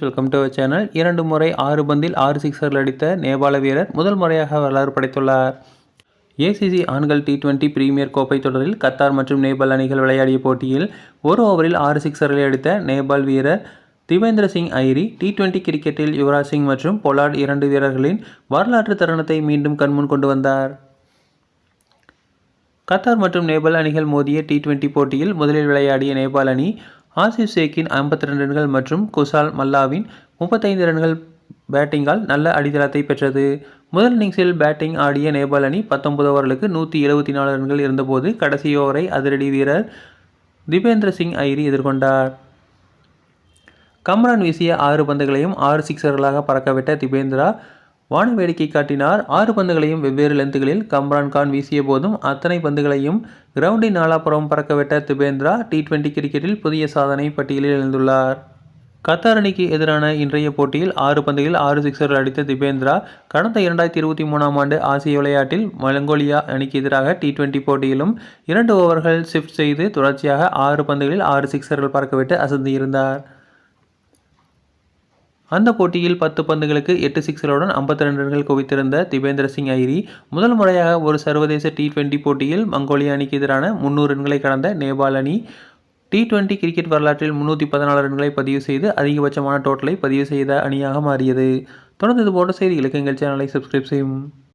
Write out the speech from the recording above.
Welcome to our channel இரண்டு முறை ஆறு பந்தில் ஆறு சிக்ஸர்கள் அடித்த நேபாள வீரர் முதல் முறையாக வரலாறு படைத்துள்ளார். ஏசிசி ஆண்கள் டி டுவெண்டி பிரீமியர் கோப்பை தொடரில் கத்தார் மற்றும் நேபாள் அணிகள் விளையாடிய போட்டியில் ஒரு ஓவரில் ஆறு சிக்ஸர்களை அடித்த நேபாள் வீரர் திவேந்திர சிங் ஐரி டி டுவெண்டி கிரிக்கெட்டில் யுவராஜ் சிங் மற்றும் பொலாட் இரண்டு வீரர்களின் வரலாற்று தருணத்தை மீண்டும் கண்முன் கொண்டு வந்தார். கத்தார் மற்றும் நேபாள் அணிகள் மோதிய டி டுவெண்டி போட்டியில் முதலில் விளையாடிய நேபாள் அணி ஆசிப் சேக்கின் ஐம்பத்தி ரெண்டு ரன்கள் மற்றும் குசால் மல்லாவின் முப்பத்தைந்து ரன்கள் பேட்டிங்கால் நல்ல அடித்தளத்தை பெற்றது. முதல் இன்னிங்ஸில் பேட்டிங் ஆடிய நேபாள் அணி பத்தொன்பது ஓவர்களுக்கு நூற்றி எழுபத்தி நாலு ரன்கள் இருந்தபோது கடைசி ஓவரை அதிரடி வீரர் திபேந்திர சிங் ஐரி எதிர்கொண்டார். கம்ரான் வீசிய ஆறு பந்துகளையும் ஆறு சிக்ஸர்களாக பறக்கவிட்ட திபேந்திரா வான வேடிக்கை காட்டினார். ஆறு பந்துகளையும் வெவ்வேறு லென்த்துகளில் கம்ரான் கான் வீசிய போதும் அத்தனை பந்துகளையும் கிரவுண்டின் நாலாபுறம் பறக்கவிட்ட திபேந்திரா டி டுவெண்டி கிரிக்கெட்டில் புதிய சாதனை பட்டியலில் எழுந்துள்ளார். கத்தார் அணிக்கு எதிரான இன்றைய போட்டியில் ஆறு பந்துகளில் ஆறு சிக்ஸர்கள் அடித்த திபேந்திரா கடந்த இரண்டாயிரத்தி இருபத்தி மூணாம் ஆண்டு ஆசிய விளையாட்டில் மலங்கோலியா அணிக்கு எதிராக டி டுவெண்டி போட்டியிலும் இரண்டு ஓவர்கள் ஷிஃப்ட் செய்து தொடர்ச்சியாக ஆறு பந்துகளில் ஆறு சிக்ஸர்கள் பறக்கவிட்டு அசந்தியிருந்தார். அந்த போட்டியில் பத்து பந்துகளுக்கு எட்டு சிக்ஸர்களுடன் ஐம்பத்தி ரெண்டு ரன்கள் குவித்திருந்த திபேந்திர சிங் ஐரி முதல் முறையாக ஒரு சர்வதேச டி டுவெண்டி போட்டியில் மங்கோலிய அணிக்கு எதிரான முன்னூறு ரன்களை கடந்த நேபாள் அணி. டி டுவெண்டி கிரிக்கெட் வரலாற்றில் முன்னூற்றி பதினாலு ரன்களை பதிவு செய்து அதிகபட்சமான டோட்டலை பதிவு செய்த அணியாக மாறியது. தொடர்ந்து இது போன்ற செய்திகளுக்கு எங்கள் சேனலை சப்ஸ்கிரைப் செய்யும்